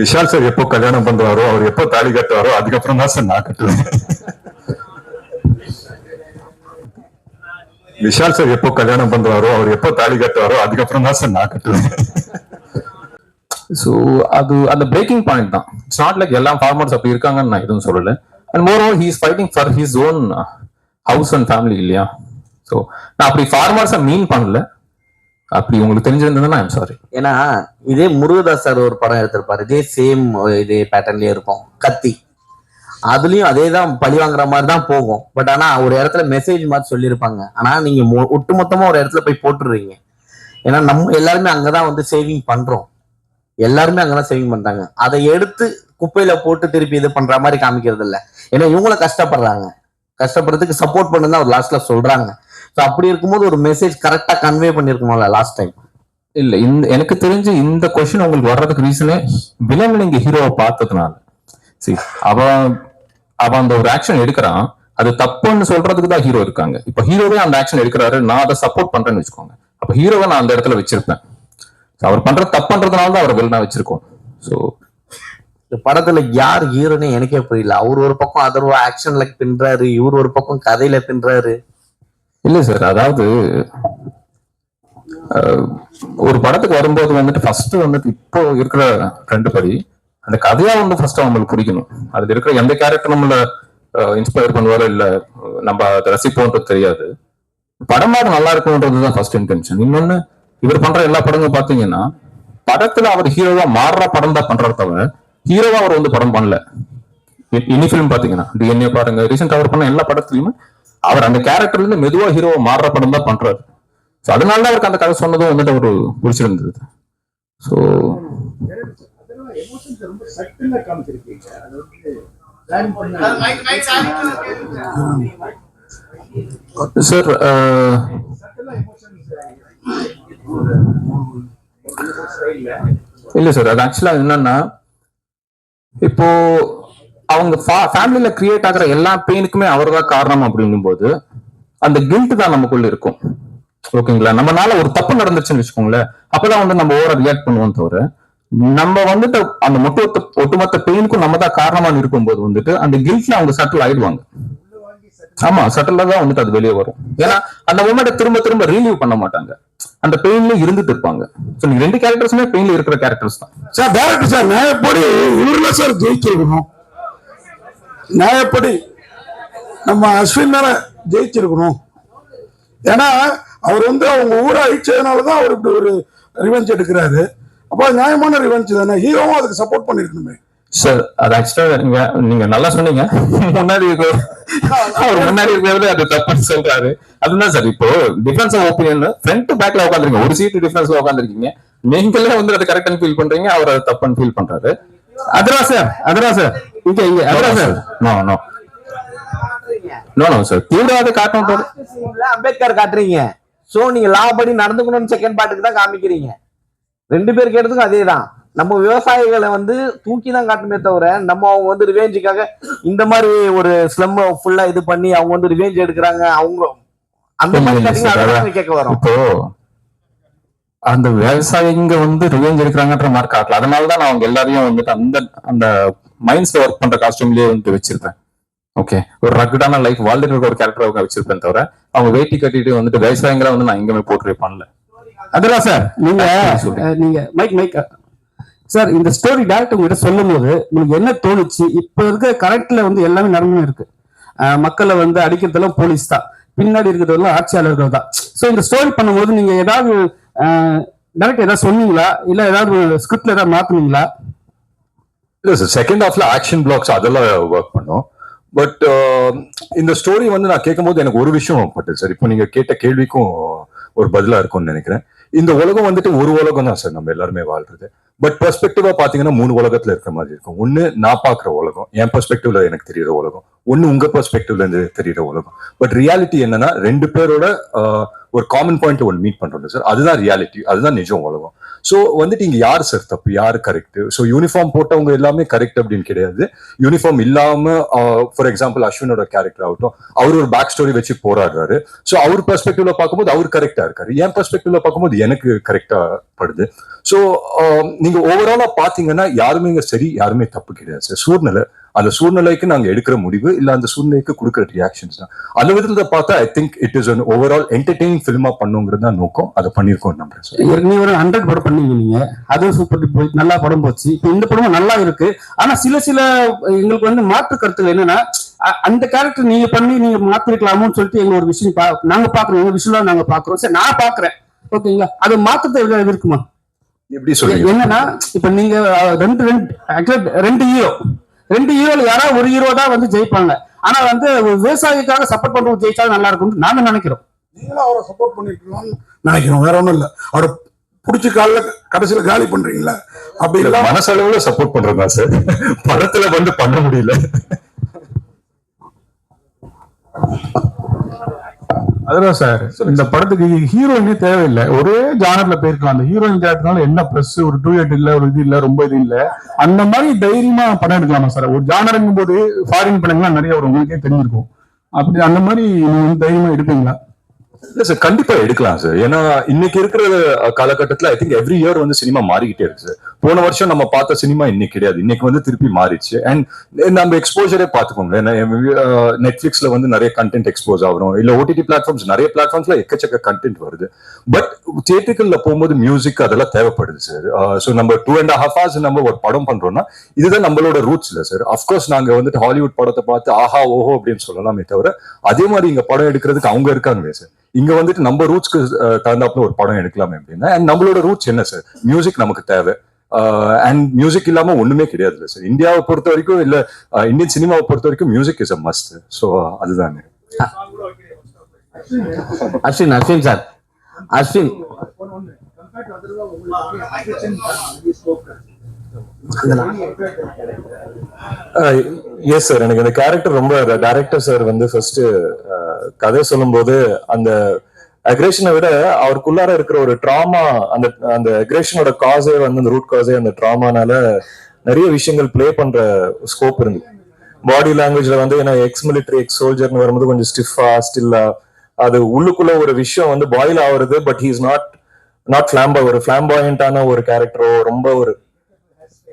Vishal sir எப்போ கல்யாணம் பண்றாரோ அவர் எப்போ தாலி கட்டுவாரோ அதுக்கப்புறம் தான் சார் நான் கட்டுவேன். விஷால் சார் எப்போ கல்யாணம் பண்றாரோ அவர் எப்போ தாலி கட்டுவாரோ அதுக்கப்புறம் தான் சார் நான் கட்டுவேன். ஸோ அது அந்த பிரேக்கிங் பாயிண்ட் தான். இட்ஸ் நாட் லைக் எல்லா ஃபார்மர்ஸ் அப்படி இருக்காங்கன்னு நான் எதுவும் சொல்லல. And moreover he's fighting for his own house and family இல்லையா? ஸோ நான் அப்படி ஃபார்மர்ஸை மீன் பண்ணல. அப்படி உங்களுக்கு தெரிஞ்சிருந்ததுன்னா ஐம் சாரி ஏன்னா இதே முருகதாஸ் சார் ஒரு படம் எடுத்திருப்பாரு. இதே சேம் இதே பேட்டர்ன்லயே இருக்கும். கத்தி. அதுலயும் அதே தான் பழி வாங்குற மாதிரி தான் போகும். பட் ஆனா ஒரு இடத்துல மெசேஜ் மாதிரி சொல்லியிருப்பாங்க. ஆனா நீங்க மொ- ஒட்டுமொத்தமா ஒரு இடத்துல போய் போட்டுடுறீங்க. ஏன்னா நம்ம எல்லாருமே அங்கதான் வந்து சேவிங் பண்றோம். எல்லாருமே அங்கதான் சேவிங் பண்றாங்க. அதை எடுத்து குப்பையில போட்டு திருப்பி இது பண்ற மாதிரி காமிக்கிறது இல்ல ஏன்னா இவங்கள கஷ்டப்படுறாங்க. கஷ்டப்படுறதுக்கு சப்போர்ட் பண்ணுன்னு அவர் லாஸ்ட்ல சொல்றாங்க. ஸோ அப்படி இருக்கும்போது ஒரு மெசேஜ் கரெக்டா கன்வே பண்ணிருக்கணும்ல லாஸ்ட் டைம் இல்ல இந்த எனக்கு தெரிஞ்சு இந்த கொஸ்டின் உங்களுக்கு வர்றதுக்கு ரீசனே விலங்கு நீங்க ஹீரோவை பார்த்ததுனால. சரி அவன் அவன் அந்த ஒரு ஆக்ஷன் எடுக்கிறான். அது தப்புன்னு சொல்றதுக்கு தான் ஹீரோ இருக்காங்க. இப்ப ஹீரோவே அந்த ஆக்ஷன் எடுக்கிறாரு நான் அதை சப்போர்ட் பண்றேன்னு வச்சுக்கோங்க. அப்ப ஹீரோவை நான் அந்த இடத்துல வச்சிருப்பேன். அவர் பண்ற தப்புன்றதுனால தான் அவர் வில்லனா வச்சிருக்கோம். ஸோ இந்த படத்துல யார் ஹீரோனே எனக்கே புரியல. அவர் ஒரு பக்கம் அதர்வா ஆக்ஷன்ல பின்றாரு இவர் ஒரு பக்கம் கதையில பின்றாரு. இல்ல சார் அதாவது ஒரு படத்துக்கு வரும்போது வந்துட்டு ஃபர்ஸ்ட் வந்துட்டு இப்போ இருக்கிற ரெண்டு படி அந்த கதையா வந்து ஃபர்ஸ்ட் அவங்களுக்கு பிடிக்கணும் அதுல இருக்கிற எந்த கேரக்டர் நம்மள இன்ஸ்பயர் பண்ணுவாரோ இல்ல நம்ம அதை ரசிப்போன்றது தெரியாது. படமாவது நல்லா இருக்கும்ன்றது தான் ஃபர்ஸ்ட் இன்டென்ஷன் இன்னொன்னு இவர் பண்ற எல்லா படங்களும் பாத்தீங்கன்னா படத்துல அவர் ஹீரோவா மாறுற படம் தான் பண்ற தவிர ஹீரோவா அவர் வந்து படம் பண்ணல. இனி ஃபிலிம் பாத்தீங்கன்னா டிஎன்ஏ பாருங்க ரீசெண்டா அவர் பண்ண எல்லா படத்துலயுமே அவர் அந்த கேரக்டர்ல இருந்து மெதுவா ஹீரோவா மாறுற படம் தான் பண்றாரு. ஸோ அதனால தான் அவருக்கு அந்த கதை சொன்னதும் வந்துட்டு ஒரு பிடிச்சிருந்தது. ஸோ சார் இல்லை uh, இல்ல சார் அது ஆக்சுவலா என்னன்னா இப்போ அவங்க ஃபேமிலியில கிரியேட் ஆகுற எல்லா பெயினுக்குமே அவர் தான் காரணம் அப்படின்னும் போது அந்த கில்ட் தான் நமக்குள்ள இருக்கும். ஓகேங்களா நம்மனால ஒரு தப்பு நடந்துச்சுன்னு வச்சுக்கோங்களேன். அப்பதான் வந்து நம்ம ஓவரா ரியாக்ட் பண்ணுவோம் தவிர நம்ம வந்துட்டு அந்த மொத்த ஒட்டுமொத்த பெயினுக்கும் நம்ம தான் காரணமா இருக்கும்போது வந்துட்டு அந்த கில்ட்ல அவங்க சட்டில் ஆயிடுவாங்க. ஆமா சட்டில தான் வந்துட்டு அது வெளியே வரும். ஏன்னா அந்த மூமெண்ட்டை திரும்ப திரும்ப ரீலீவ் பண்ண மாட்டாங்க. அந்த பெயின்ல இருந்துட்டு இருப்பாங்க. ரெண்டு கேரக்டர்ஸுமே பெயின்ல இருக்கிற கேரக்டர்ஸ் தான். சார் டேரக்டர் சார் சார் ஜெயிச்சிருக்கணும் நியாயப்படி நம்ம அஸ்வின் தானே ஜெயிச்சிருக்கணும். ஏன்னா அவர் வந்து அவங்க ஊரை அழிச்சதுனால தான் அவர் இப்படி ஒரு ரிவெஞ்ச் எடுக்கிறாரு. அப்போ நியாயமான ரிவெஞ்ச் தானே? ஹீரோவும் அதுக்கு சப்போர்ட் பண்ணிருக்கணுமே. சார் அது ஆக்சுவலா நீங்க நீங்க நல்லா சொன்னீங்க. முன்னாடி அவர் முன்னாடி இருக்கிறது அது தப்புன்னு சொல்றாரு. அதுதான் சார் இப்போ டிஃபரன்ஸ் ஆஃப் ஒப்பீனியன் ஃப்ரண்ட் பேக்ல உட்காந்துருக்கீங்க ஒரு சீட்டு டிஃபரன்ஸ்ல உட்காந்துருக்கீங்க நீங்களே வந்து அது கரெக்ட்னு ஃபீல் பண்றீங்க அவர் அது தப்புன்னு ஃபீல் பண்றாரு. அதுரா சார் அதுரா சார் இங்க இங்க. Sir no no no no sir தீவிரவாத காட்டும் அம்பேத்கர் காட்டுறீங்க. சோ நீங்க லா படி நடந்துக்கணும்னு செகண்ட் பாட்டுக்கு தான் காமிக்கிறீங்க. ரெண்டு பேர் கேட்டதுக்கும் அதே தான் நம்ம விவசாயிகளை வந்து தூக்கி தான் காட்டுமே தவிர நம்ம அவங்க வந்து ரிவேஞ்சுக்காக இந்த மாதிரி ஒரு ஸ்லம் ஃபுல்லா இது பண்ணி அவங்க வந்து ரிவேஞ்ச் எடுக்கிறாங்க. அவங்க அந்த மாதிரி. கேட்க வரோம். இப்போ அந்த விவசாயிங்க வந்து ரிவெஞ்ச் எடுக்கிறாங்கன்ற மாதிரி காட்டல. அதனாலதான் நான் அவங்க எல்லாரையும் வந்துட்டு அந்த அந்த மைண்ட்ஸ்ல ஒர்க் பண்ற காஸ்டியூம்லயே வந்து வச்சிருப்பேன். ஓகே ஒரு ரக்கடான லைஃப் வாழ்ந்துட்டு இருக்க ஒரு கேரக்டர் வச்சிருப்பேன் தவிர அவங்க வேட்டி கட்டிட்டு வந்துட்டு விவசாயிங்களை வந்து நான் எங்கேயுமே போர்ட்ரே பண்ணல. அதுரா சார் நீங்க நீங்க மைக் மைக் சார் இந்த ஸ்டோரி டேரக்டர் உங்ககிட்ட சொல்லும் போது உங்களுக்கு என்ன தோணுச்சு? இப்ப இருக்க கரெக்ட்ல வந்து எல்லாமே நடந்துன்னு இருக்கு. மக்களை வந்து அடிக்கிறதெல்லாம் போலீஸ் தான். பின்னாடி இருக்கிறதெல்லாம் ஆட்சியாளர்கள் தான். ஸோ இந்த ஸ்டோரி பண்ணும்போது நீங்க ஏதாவது டேரக்டர் ஏதாவது சொன்னீங்களா? இல்ல ஏதாவது ஸ்கிரிப்ட்ல ஏதாவது மாத்துனீங்களா? இல்லை சார் செகண்ட் ஹாஃப்ல ஆக்ஷன் பிளாக்ஸ் அதெல்லாம் ஒர்க் பண்ணோம். பட் um, இந்த ஸ்டோரி வந்து நான் கேட்கும்போது எனக்கு ஒரு விஷயம் பட்டுது சார் இப்போ நீங்க கேட்ட கேள்விக்கும் ஒரு பதிலா இருக்கும்னு நினைக்கிறேன். இந்த உலகம் வந்துட்டு ஒரு உலகம் தான் சார் நம்ம எல்லாருமே வாழ்றது. பட் பெர்ஸ்பெக்டிவா பாத்தீங்கன்னா மூணு உலகத்துல இருக்கிற மாதிரி இருக்கும். ஒன்னு நான் பாக்குற உலகம். என் பெர்ஸ்பெக்டிவ்ல எனக்கு தெரியற உலகம். ஒன்னு உங்க பெர்ஸ்பெக்டிவ்ல இருந்து தெரியற உலகம். பட் ரியாலிட்டி என்னன்னா ரெண்டு பேரோட uh, ஒரு காமன் பாயிண்ட் ஒன்று மீட் பண்றோம் சார் அதுதான் ரியாலிட்டி அதுதான் நிஜம் உலகம். ஸோ வந்துட்டு இங்க யார் சார் தப்பு? யார் கரெக்ட் ஸோ யூனிஃபார்ம் போட்டவங்க எல்லாமே கரெக்ட் அப்படின்னு கிடையாது. யூனிஃபார்ம் இல்லாம ஃபார் எக்ஸாம்பிள் அஸ்வினோட கேரக்டர் ஆகட்டும் அவர் ஒரு பேக் ஸ்டோரி வச்சு போராடுறாரு. ஸோ அவர் பெர்ஸ்பெக்டிவ்ல பார்க்கும்போது அவர் கரெக்டா இருக்காரு. என் பெர்ஸ்பெக்டிவ்ல பார்க்கும்போது எனக்கு கரெக்டா படுது. ஸோ நீங்க ஓவராலா பாத்தீங்கன்னா யாருமே இங்க சரி யாருமே தப்பு கிடையாது சார் சூழ்நிலை அந்த சூழ்நிலைக்கு நாங்க எடுக்கிற முடிவு இல்ல அந்த சூழ்நிலைக்கு கொடுக்குற ரியாக்ஷன்ஸ் தான். அந்த விதத்துல பார்த்தா I think it is an overall entertaining ஃபிலிமா பண்ணுங்கிறது தான் நோக்கம். அதை பண்ணியிருக்கோம் நம்புறேன் ஏற்கனவே ஒரு ஹண்ட்ரட் படம் பண்ணீங்க நீங்க. அதுவும் சூப்பர் போய் நல்லா படம் போச்சு. இப்போ இந்த படமும் நல்லா இருக்கு. ஆனா சில சில எங்களுக்கு வந்து மாற்று கருத்துகள் என்னன்னா அந்த கேரக்டர் நீங்க பண்ணி நீங்க மாத்திருக்கலாமோன்னு சொல்லிட்டு எங்க ஒரு விஷயம் நாங்க பாக்குறோம். எங்க விஷயம்ல நாங்க பாக்குறோம். சரி நான் பாக்குறேன். ஓகேங்களா? அது மாற்றத்தை எதாவது இருக்குமா? எப்படி சொல்றீங்க? என்னன்னா இப்ப நீங்க ரெண்டு ரெண்டு ரெண்டு ஹீரோ ரெண்டு ஹீரோல யாராவது ஒரு ஹீரோ தான் வந்து ஜெயிப்பாங்க. ஆனா வந்து விவசாயிக்காக சப்போர்ட் பண்றவங்க ஜெயிச்சா நல்லா இருக்கும்னு நாங்க நினைக்கிறோம். நீங்களும் அவரை சப்போர்ட் பண்ணிருக்கலாம்னு நினைக்கிறோம். வேற ஒண்ணும் இல்ல. அவரை பிடிச்சி காலைல கடைசியில காலி பண்றீங்களா? அப்படி இல்ல, இல்ல மனசளவுல சப்போர்ட் பண்றதா சார். படத்துல வந்து பண்ண முடியல. அதுதான் சார். இந்த படத்துக்கு ஹீரோயினே தேவையில்லை. ஒரே ஜானர்ல போயிருக்கலாம் அந்த ஹீரோயின் கேரக்டர்னால என்ன ப்ளஸ் ஒரு டூயட் இல்ல ஒரு இது இல்ல ரொம்ப இது இல்ல. அந்த மாதிரி தைரியமா படம் எடுக்கலாமா சார்? ஒரு ஜானருங்கும் போது ஃபாரின் படங்கள்லாம் நிறைய வரும். உங்களுக்கே தெரிஞ்சிருக்கும். அப்படி அந்த மாதிரி தைரியமா எடுப்பீங்களா? இல்ல சார் கண்டிப்பா எடுக்கலாம் சார் ஏன்னா இன்னைக்கு இருக்கிற காலகட்டத்தில் காலகட்டத்துல ஐ திங்க் எவ்ரி இயர் வந்து சினிமா மாறிக்கிட்டே இருக்கு சார் போன வருஷம் நம்ம பார்த்த சினிமா இன்னைக்கு கிடையாது. இன்னைக்கு வந்து திருப்பி மாறிடுச்சு. அண்ட் eh, நம்ம எக்ஸ்போஜரே பார்த்துக்கோங்க. நெட்ஃபிளிக்ஸ்ல eh, eh, வந்து நிறைய கண்டென்ட் எக்ஸ்போஸ் ஆகும் இல்ல ஓடிடி பிளாட்ஃபார்ம்ஸ் நிறைய பிளாட்ஃபார்ம்ஸ்ல எக்கச்சக்க கண்டென்ட் வருது. பட் தியேட்டர்கள்ல போகும்போது மியூசிக் அதெல்லாம் தேவைப்படுது சார் ஸோ நம்ம டூ அண்ட் ஹாஃப் ஹவர்ஸ் நம்ம ஒரு படம் பண்றோம்னா இதுதான் நம்மளோட ரூட்ஸ் இல்ல சார் அஃப்கோர்ஸ் நாங்க வந்துட்டு ஹாலிவுட் படத்தை பார்த்து ஆஹா ஓஹோ அப்படின்னு சொல்லலாமே தவிர அதே மாதிரி இங்க படம் எடுக்கிறதுக்கு அவங்க இருக்காங்களே சார் இங்க வந்துட்டு நம்ம ரூட்ஸ்க்கு தகுந்தாப்புல ஒரு படம் எடுக்கலாமே அப்படின்னா அண்ட் நம்மளோட ரூட்ஸ் என்ன சார் மியூசிக் நமக்கு தேவை. அண்ட் மியூசிக் இல்லாம ஒண்ணுமே கிடையாது சார் இந்தியாவை பொறுத்த வரைக்கும் இல்ல இந்தியன் சினிமாவை பொறுத்த வரைக்கும் music is a must so அதுதான். Ashwin Ashwin sir Ashwin. Yes sir எனக்கு அந்த கேரக்டர் ரொம்ப டைரக்டர் சார் வந்து ஃபர்ஸ்ட் கதை சொல்லும்போது அந்த அக்ரேஷனை விட அவருக்குள்ளார இருக்கிற ஒரு ட்ராமா அந்த அந்த அக்ரேஷனோட காசே வந்து அந்த ரூட் காசே அந்த ட்ராமானால நிறைய விஷயங்கள் ப்ளே பண்ற ஸ்கோப் இருந்து பாடி லாங்குவேஜ்ல வந்து ஏன்னா எக்ஸ் மிலிட்டரி எக்ஸ் சோல்ஜர்னு வரும்போது கொஞ்சம் ஸ்டிஃபா ஸ்டில்லா அது உள்ளுக்குள்ள ஒரு விஷயம் வந்து பாயில் ஆகுறது but he's not not flamboyant ஒரு ஃபிளாம்பாயண்டான ஒரு கேரக்டரோ ரொம்ப ஒரு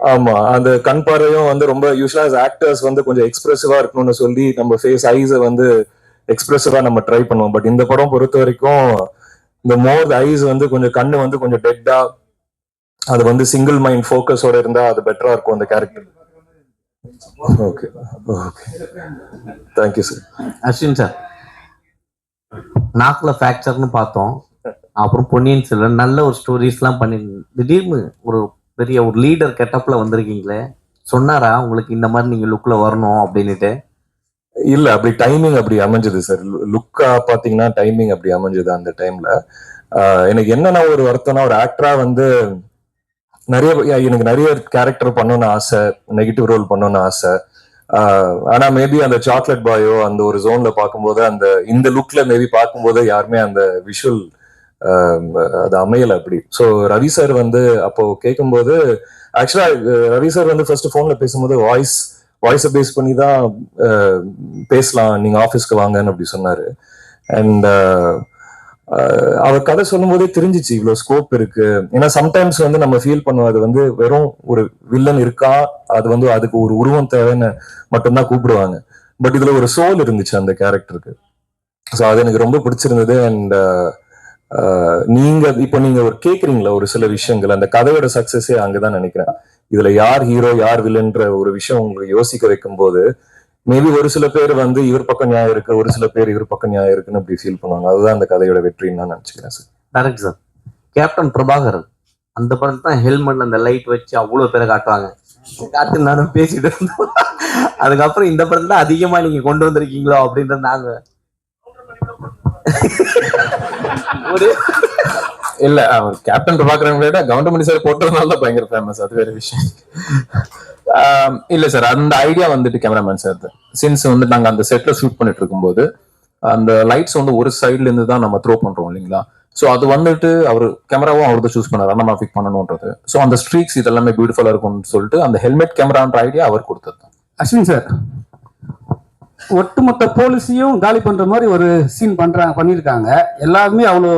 ஆமா அந்த கண் பார்வையும் வந்து ரொம்ப யூஸ்வலா ஆக்டர்ஸ் வந்து கொஞ்சம் எக்ஸ்பிரசிவா இருக்கணும்னு சொல்லி நம்ம ஃபேஸ் ஐஸை வந்து எக்ஸ்பிரசிவா நம்ம ட்ரை பண்ணுவோம். பட் இந்த படம் பொறுத்த வரைக்கும் இந்த மோர் ஐஸ் வந்து கொஞ்சம் கண்ணு வந்து கொஞ்சம் டெட்டா அது வந்து சிங்கிள் மைண்ட் ஃபோக்கஸோட இருந்தா அது பெட்டரா இருக்கும் அந்த character okay okay thank you sir Ashwin sir நாக்கில் ஃபேக்சர்னு பார்த்தோம். அப்புறம் பொன்னியின் செல்வன் நல்ல ஒரு ஸ்டோரிஸ்லாம் பண்ணி திடீர்னு ஒரு பெரிய ஒரு லீடர் கெட்டப்பில் வந்திருக்கீங்களே? சொன்னாரா? உங்களுக்கு இந்த மாதிரி நீங்கள் லுக்கில் வரணும் அப்படின்ட்டு இல்ல அப்படி டைமிங் அப்படி அமைஞ்சது சார் லுக்கா பாத்தீங்கன்னா டைமிங் அப்படி அமைஞ்சது அந்த டைம்ல எனக்கு என்னன்னா ஒரு வருத்தம்னா ஒரு ஆக்டரா வந்து நிறைய எனக்கு நிறைய கேரக்டர் பண்ணணும்னு ஆசை நெகட்டிவ் ரோல் பண்ணணும்னு ஆசை. ஆனா மேபி அந்த சாக்லேட் பாயோ அந்த ஒரு ஜோன்ல பார்க்கும்போது அந்த இந்த லுக்ல மேபி பார்க்கும்போது யாருமே அந்த விஷுவல் அது அமையல அப்படி. ஸோ ரவி சார் வந்து அப்போ கேட்கும்போது ஆக்சுவலா ரவி சார் வந்து ஃபர்ஸ்ட் ஃபோன்ல பேசும்போது வாய்ஸ் வாய்ஸை பேஸ் பண்ணி தான் பேசலாம் நீங்க ஆஃபீஸ்க்கு வாங்கன்னு அப்படி சொன்னாரு. அண்ட் அவர் கதை சொல்லும்போதே தெரிஞ்சிச்சு இவ்வளோ ஸ்கோப் இருக்கு. ஏன்னா சம்டைம்ஸ் வந்து நம்ம ஃபீல் பண்ணுவோம் அது வந்து வெறும் ஒரு வில்லன் இருக்கா அது வந்து அதுக்கு ஒரு உருவம் தேவைன்னு மட்டும்தான் கூப்பிடுவாங்க. பட் இதுல ஒரு சோல் இருந்துச்சு அந்த கேரக்டருக்கு ஸோ அது எனக்கு ரொம்ப பிடிச்சிருந்தது. அண்ட் நீங்க இப்போ நீங்க ஒரு கேக்குறீங்களா ஒரு சில விஷயங்கள்? அந்த கதையோட சக்சஸே அங்கதான் நினைக்கிறேன். இதுல யார் ஹீரோ யார் வில்லன்ற ஒரு விஷயம் உங்களுக்கு யோசிக்க வைக்கும்போது மேபி ஒரு சில பேர் வந்து இவர் பக்கம் நியாயம் இருக்கு ஒரு சில பேர் இவர் பக்கம் நியாயம் இருக்குன்னு அப்படி ஃபீல் பண்ணுவாங்க. அதுதான் அந்த கதையோட வெற்றின்னு நான் நினைச்சுக்கிறேன் sir correct sir captain Prabhakaran அந்த படத்துல தான் ஹெல்மெட்ல அந்த லைட் வச்சு அவ்வளவு பேரை காட்டுவாங்க. காட்டு நானும் பேசிட்டு இருந்தோம். அதுக்கப்புறம் இந்த படத்துல தான் அதிகமா நீங்க கொண்டு வந்திருக்கீங்களோ அப்படின்றது நாங்க ஒரு இல்ல அவர் கேப்டன் பிரபாகரன் விட கவுண்டமணி சார் போட்டதுனால தான் பயங்கர ஃபேமஸ் அது வேற விஷயம். இல்ல சார் அந்த ஐடியா வந்துட்டு கேமராமேன் சார் சின்ஸ் வந்து நாங்க அந்த செட்ல ஷூட் பண்ணிட்டு இருக்கும்போது அந்த லைட்ஸ் வந்து ஒரு சைடுல இருந்து தான் நம்ம த்ரோ பண்றோம் இல்லைங்களா? ஸோ அது வந்துட்டு அவர் கேமராவும் அவர் தான் சூஸ் பண்ணார் அந்த மாதிரி பிக் பண்ணணுன்றது ஸோ அந்த ஸ்ட்ரீக்ஸ் இதெல்லாமே பியூட்டிஃபுல்லா இருக்கும்னு சொல்லிட்டு அந்த ஹெல்மெட் கேமரான்ற ஐடியா அவர் கொடுத்தது. அஸ்வின் சார் ஒட்டுமொத்த போலீஸையும் காலி பண்ற மாதிரி ஒரு சீன் பண்றாங்க பண்ணியிருக்காங்க. எல்லாருமே அவ்வளோ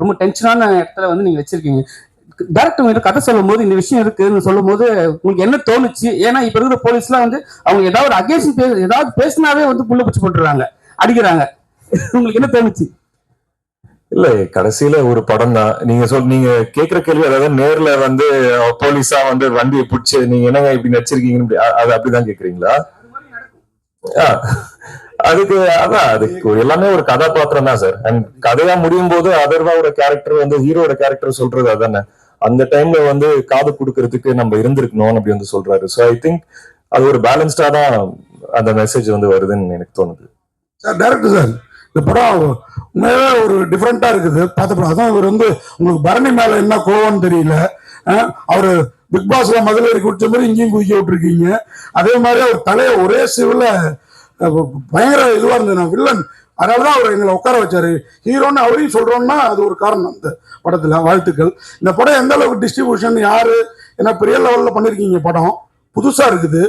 ரொம்ப டென்ஷனான இடத்துல வந்து நீங்க வச்சிருக்கீங்க. டேரக்டர் உங்ககிட்ட கதை சொல்லும் போது இந்த விஷயம் இருக்குன்னு சொல்லும் போது உங்களுக்கு என்ன தோணுச்சு? ஏன்னா இப்ப இருக்கிற போலீஸ்லாம் வந்து அவங்க ஏதாவது ஒரு அகேன்ஸ்ட் பே ஏதாவது பேசினாவே வந்து புள்ள பிடிச்சி போட்டுறாங்க அடிக்கிறாங்க. உங்களுக்கு என்ன தோணுச்சு? இல்ல கடைசியில ஒரு படம் தான். நீங்க சொல் நீங்க கேக்குற கேள்வி அதாவது நேர்ல வந்து போலீஸா வந்து வண்டியை பிடிச்சி நீங்க என்னங்க இப்படி நடிச்சிருக்கீங்கன்னு அது அப்படிதான் கேக்குறீங்களா? அதுக்கு அதான் அதுக்கு எல்லாமே ஒரு கதாபாத்திரம் தான் சார் அண்ட் கதையா முடியும் போது அதர்வாவோட கேரக்டர் வந்து ஹீரோட கேரக்டர் சொல்றது அதானே. அந்த டைம்ல வந்து காது கொடுக்கறதுக்கு நம்ம இருந்திருக்கணும் அப்படி வந்து சொல்றாரு. ஸோ ஐ திங்க் அது ஒரு பேலன்ஸ்டா தான் அந்த மெசேஜ் வந்து வருதுன்னு எனக்கு தோணுது. சார் டேரக்டர் சார் இந்த படம் உண்மையாவே ஒரு டிஃப்ரெண்டா இருக்குது. பார்த்த படம். அதான் இவர் வந்து உங்களுக்கு பரணி மேல என்ன கோவம்னு தெரியல. அவர் பிக் பாஸ்ல மதுரை குடிச்ச மாதிரி இங்கேயும் குதிக்க விட்டுருக்கீங்க. அதே மாதிரி அவர் தலையை ஒரே சிவில பயங்கர இதுவா இருந்தது. நான் வில்லன் அதனாலதான் அவர் எங்களை உட்கார வச்சாரு. ஹீரோன்னு அவரையும் சொல்றோம்னா அது ஒரு காரணம் இந்த படத்துல வாழ்த்துக்கள். இந்த படம் எந்த அளவுக்கு டிஸ்ட்ரிபியூஷன் யாரு ஏன்னா பெரிய லெவல்ல பண்ணிருக்கீங்க படம்? புதுசா இருக்குது.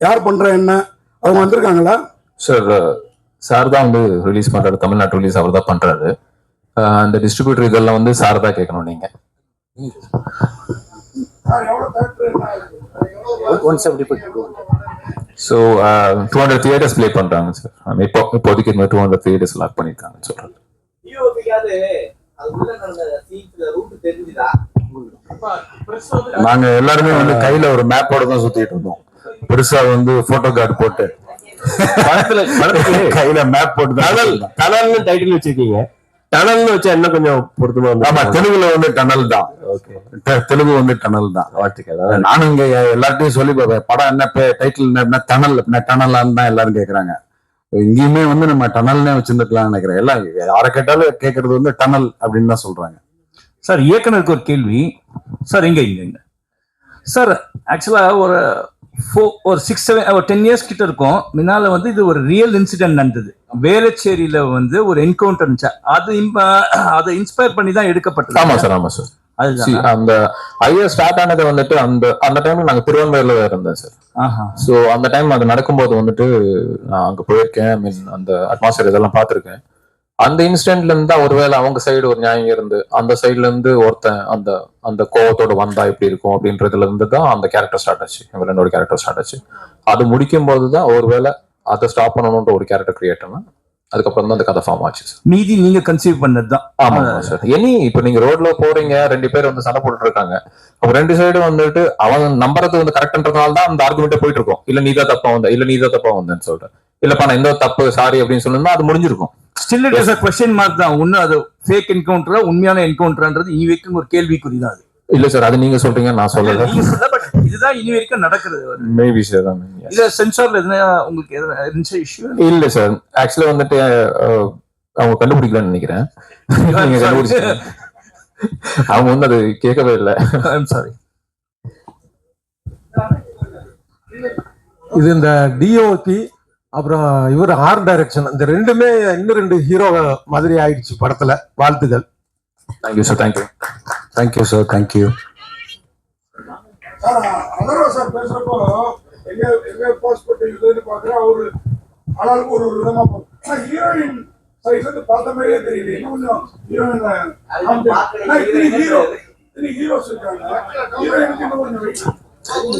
யார் பண்ற என்ன? அவங்க வந்திருக்காங்களா? சார் சார் தான் வந்து ரிலீஸ் பண்றாரு. தமிழ்நாட்டு ரிலீஸ் அவர் தான் பண்றாரு அந்த டிஸ்ட்ரிபியூட்டர் இதெல்லாம் வந்து சார் தான் கேட்கணும் நீங்க. One seventy so two hundred theatres play பண்றாங்க சார் இப்போ இப்போதைக்கு இந்த டூ ஹண்ட்ரட் தியேட்டர்ஸ் லாக் ரூட் தெரிஞ்சுதா? நாங்க எல்லாருமே வந்து கையில ஒரு மேப்போட தான் சுத்திட்டு இருந்தோம். பெருசா வந்து போட்டோ. கார்டு போட்டு கையில மேப் போட்டு. டனல்னு டைட்டில் வச்சிருக்கீங்க. டனல்னு வச்சா இன்னும் கொஞ்சம் பொருத்தமா ஆமா தெலுங்குல வந்து டனல் தான் தெலுங்கு வந்து டனல் தான் நானும் இங்க எல்லார்ட்டையும் சொல்லி படம் என்ன டைட்டில் என்ன டனல் என்ன டனலான்னு தான் எல்லாரும் கேக்குறாங்க. இங்கேயுமே வந்து நம்ம டனல்னே வச்சிருந்துக்கலாம்னு நினைக்கிறேன். எல்லாம் யாரை கேட்டாலும் கேட்கறது வந்து டனல் அப்படின்னு தான் சொல்றாங்க. சார் இயக்குனருக்கு ஒரு கேள்வி. சார் இங்க இங்க இங்க. சார் ஆக்சுவலா ஒரு ஃபோ ஒரு சிக்ஸ் செவன் ஒரு டென் இயர்ஸ் கிட்ட இருக்கும். முன்னால வந்து இது ஒரு ரியல் இன்சிடென்ட் நடந்தது. வேளச்சேரியில வந்து ஒரு என்கவுண்டர் இருந்துச்சு அது அதை இன்ஸ்பயர் பண்ணி தான் எடுக்கப்பட்டது. ஆமா சார் ஆமா சார். அந்த ஐஏஎஸ் ஸ்டார்ட் ஆனது வந்துட்டு அந்த அந்த டைம்ல நாங்க திருவண்ணாமலையில தான் இருந்தேன் சார். ஆஹா. ஸோ அந்த டைம் அது நடக்கும்போது வந்துட்டு நான் அங்க போயிருக்கேன். ஐ மீன் அந்த அட்மாஸ்பியர் இதெல்லாம் பார்த்துருக்கேன். அந்த இன்சிடென்ட்ல இருந்து தான் ஒருவேளை அவங்க சைடு ஒரு நியாயம் இருந்து அந்த சைடுல இருந்து ஒருத்தன் அந்த அந்த கோவத்தோட வந்தா எப்படி இருக்கும் அப்படின்றதுல இருந்து தான் அந்த கேரக்டர் ஸ்டார்ட் ஆச்சு. வில்லனோட கேரக்டர் ஸ்டார்ட் ஆச்சு. அது முடிக்கும் போது தான் ஒருவேளை அதை ஸ்டாப் பண்ணணுன்ற ஒரு கேரக்டர் கிரியேட் ஆனா அதுக்கப்புறம் தான் அந்த கதை ஃபார்ம் ஆச்சு மீதி நீங்க கன்சீவ் பண்ணது தான் ஆமா சார் எனி இப்ப நீங்க ரோட்ல போறீங்க ரெண்டு பேர் வந்து சண்டை போட்டுட்டு இருக்காங்க அப்ப ரெண்டு சைடு வந்துட்டு அவன் நம்புறது வந்து கரெக்ட்ன்றதுனால தான் அந்த ஆர்குமெண்ட்டே போயிட்டு இருக்கும். இல்ல நீ தான் தப்பா வந்த இல்ல நீ தான் தப்பா வந்தேன்னு சொல்றேன். இல்லப்பா நான் இந்த தப்பு சாரி அப்படின்னு சொன்னா அது முடிஞ்சிருக்கும். Still it is question mark தான். ஒண்ணு அது ஃபேக் என்கவுண்டரா உண்மையான என்கவுண்டர்ன்றது இனி வரைக்கும் ஒரு கேள்விக்குறி தான் அது. இல்ல சார் அது நீங்க சொல்றீங்க நான் சொல்லல. இதுதான் இனி வரைக்கும் நடக்கிறது. மேபி சார் இல்ல சென்சார்ல எதுனா உங்களுக்கு இருந்துச்சு இஷ்யூ இல்ல சார் ஆக்சுவலா வந்துட்டு அவங்க கண்டுபிடிக்கலன்னு நினைக்கிறேன். நீங்க கண்டுபிடிச்சீங்க அவங்க வந்து அது கேட்கவே இல்லை. ஐம் சாரி இது இந்த டிஓபி அப்புறம் இவர் ஆர்ட் டைரக்ஷன் இந்த ரெண்டுமே இன்னும் ரெண்டு ஹீரோ மாதிரி ஆயிடுச்சு படத்துல. வாழ்த்துக்கள். Thank you sir thank you thank you sir thank you sir பேசுறப்போ எங்க எங்க பாஸ்போர்ட் இதுன்னு பாக்குறேன் அவரு ஆளாளுக்கு ஒரு ஒரு விதமா ஹீரோயின் சைட்ல இருந்து பார்த்த மாதிரியே தெரியல. இன்னும் கொஞ்சம் ஹீரோயின் ஹீரோ ஹீரோஸ் இருக்காங்க. ஹீரோயினுக்கு இன்னும் கொஞ்சம்.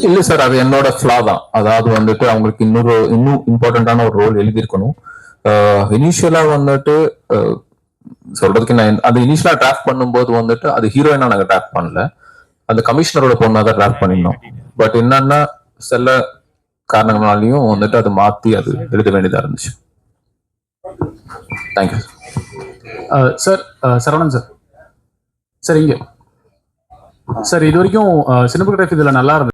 இல்ல சார் அது என்னோட ஃபிளா தான். அதாவது வந்துட்டு அவங்களுக்கு இன்னொரு இன்னும் இம்பார்ட்டன்டான ஒரு ரோல் எழுதியிருக்கணும். இனிஷியலா வந்துட்டு சொல்றதுக்கு நான் அது இனிஷியலா டிராஃப்ட் பண்ணும்போது வந்துட்டு அது ஹீரோயினா நாங்க டிராஃப்ட் பண்ணல. அந்த கமிஷனரோட பொண்ணா தான் டிராஃப்ட் பண்ணிருந்தோம் பட் என்னன்னா சில காரணங்களாலையும் வந்துட்டு அது மாத்தி அது எழுத வேண்டியதா இருந்துச்சு. Thank you sir Saravanan sir. Sir sir இது வரைக்கும் சினிமோகிராஃபி இதுல நல்லா இருந்தது